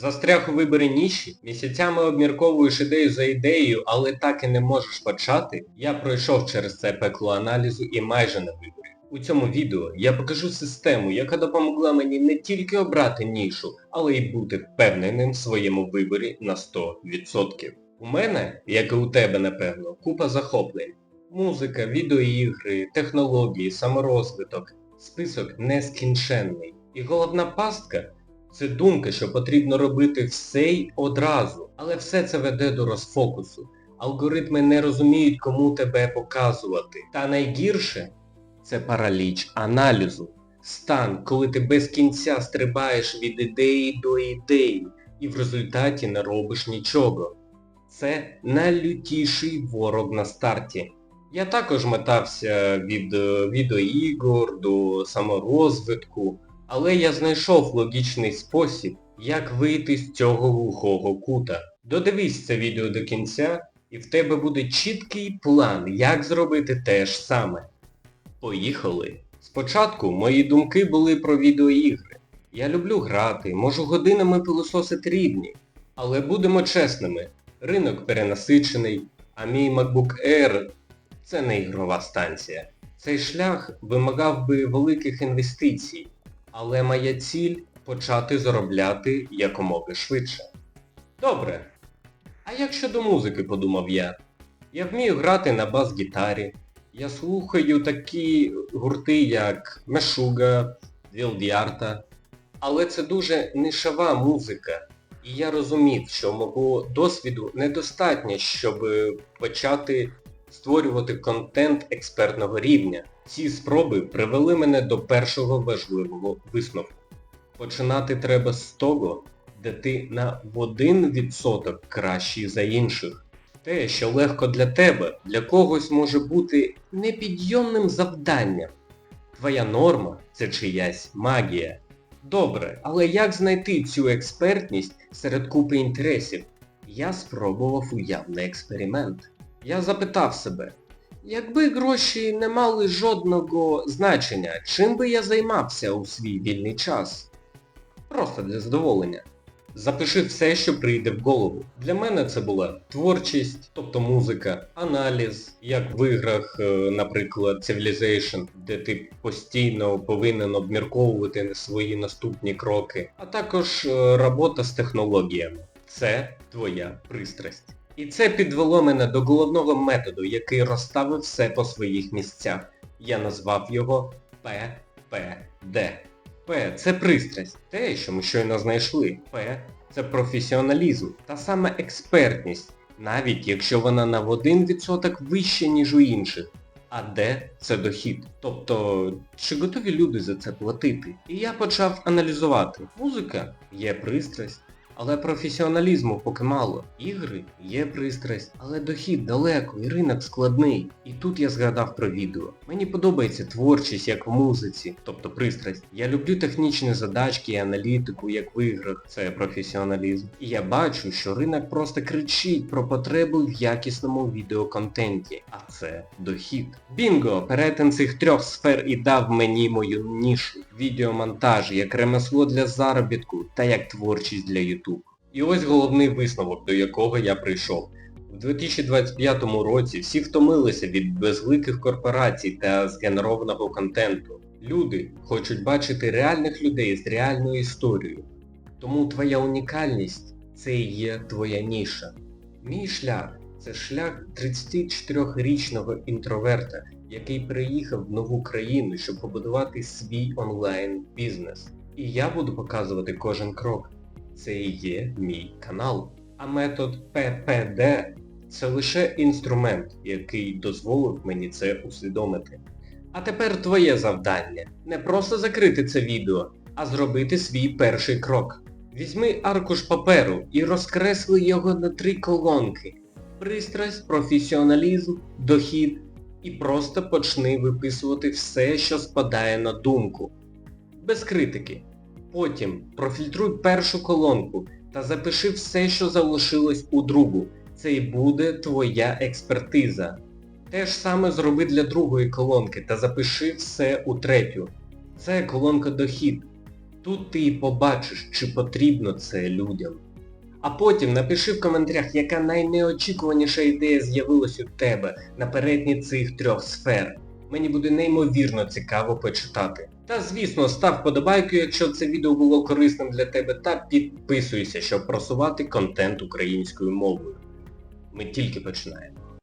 Застряг у виборі ніші, місяцями обмірковуєш ідею за ідеєю, але так і не можеш почати. Я пройшов через це пекло аналізу і майже на виборі. У цьому відео я покажу систему, яка допомогла мені не тільки обрати нішу, але й бути впевненим в своєму виборі на 100%. У мене, як і у тебе напевно, купа захоплень. Музика, відеоігри, технології, саморозвиток. Список нескінченний. І головна пастка це думка, що потрібно робити все й одразу. Але все це веде до розфокусу. Алгоритми не розуміють, кому тебе показувати. Та найгірше це параліч аналізу. Стан, коли ти без кінця стрибаєш від ідеї до ідеї і в результаті не робиш нічого. Це найлютіший ворог на старті. Я також метався від е, відеоігор до саморозвитку, але я знайшов логічний спосіб, як вийти з цього глухого кута. Додивись це відео до кінця, і в тебе буде чіткий план, як зробити те ж саме. Поїхали! Спочатку мої думки були про відеоігри. Я люблю грати, можу годинами пилососити рівні. Але будемо чесними, ринок перенасичений, а мій MacBook Air це не ігрова станція. Цей шлях вимагав би великих інвестицій, але моя ціль почати заробляти якомога швидше. Добре. А як щодо музики, подумав я. Я вмію грати на бас-гітарі. Я слухаю такі гурти, як Мешуга, Вілдіарта. Але це дуже нишова музика. І я розумів, що мого досвіду недостатньо, щоб почати створювати контент експертного рівня. Ці спроби привели мене до першого важливого висновку. Починати треба з того, де ти на в 1% кращий за інших. Те, що легко для тебе, для когось може бути непідйомним завданням. Твоя норма це чиясь магія. Добре, але як знайти цю експертність серед купи інтересів? Я спробував уявний експеримент. Я запитав себе, якби гроші не мали жодного значення, чим би я займався у свій вільний час? Просто для задоволення. Запиши все, що прийде в голову. Для мене це була творчість, тобто музика, аналіз, як в іграх, е, наприклад, Civilization, де ти постійно повинен обмірковувати свої наступні кроки, а також е, робота з технологіями. Це твоя пристрасть. І це підвело мене до головного методу, який розставив все по своїх місцях. Я назвав його ППД. П це пристрасть, те, що ми щойно знайшли. П це професіоналізм та саме експертність, навіть якщо вона на 1% вища, ніж у інших. А Д це дохід. Тобто, чи готові люди за це платити? І я почав аналізувати. Музика є пристрасть, але професіоналізму поки мало. Ігри є пристрасть, але дохід далеко і ринок складний. І тут я згадав про відео. Мені подобається творчість як в музиці, тобто пристрасть. Я люблю технічні задачки і аналітику, як в іграх, це професіоналізм. І я бачу, що ринок просто кричить про потребу в якісному відеоконтенті, а це дохід. Бінго! Перетин цих трьох сфер і дав мені мою нішу. Відеомонтаж як ремесло для заробітку та як творчість для YouTube. І ось головний висновок, до якого я прийшов. У 2025 році всі втомилися від безликих корпорацій та згенерованого контенту. Люди хочуть бачити реальних людей з реальною історією. Тому твоя унікальність це і є твоя ніша. Мій шлях це шлях 34-річного інтроверта, який приїхав в нову країну, щоб побудувати свій онлайн-бізнес. І я буду показувати кожен крок. Це і є мій канал. А метод PPD це лише інструмент, який дозволив мені це усвідомити. А тепер твоє завдання. Не просто закрити це відео, а зробити свій перший крок. Візьми аркуш паперу і розкресли його на три колонки. Пристрасть, професіоналізм, дохід. І просто почни виписувати все, що спадає на думку. Без критики. Потім профільтруй першу колонку та запиши все, що залишилось у другу. Це і буде твоя експертиза. Те ж саме зроби для другої колонки та запиши все у третю. Це колонка дохід. Тут ти і побачиш, чи потрібно це людям. А потім напиши в коментарях, яка найнеочікуваніша ідея з'явилась у тебе на передні цих трьох сфер. Мені буде неймовірно цікаво почитати. Та звісно, став подобайку, якщо це відео було корисним для тебе, та підписуйся, щоб просувати контент українською мовою. Ми тільки починаємо.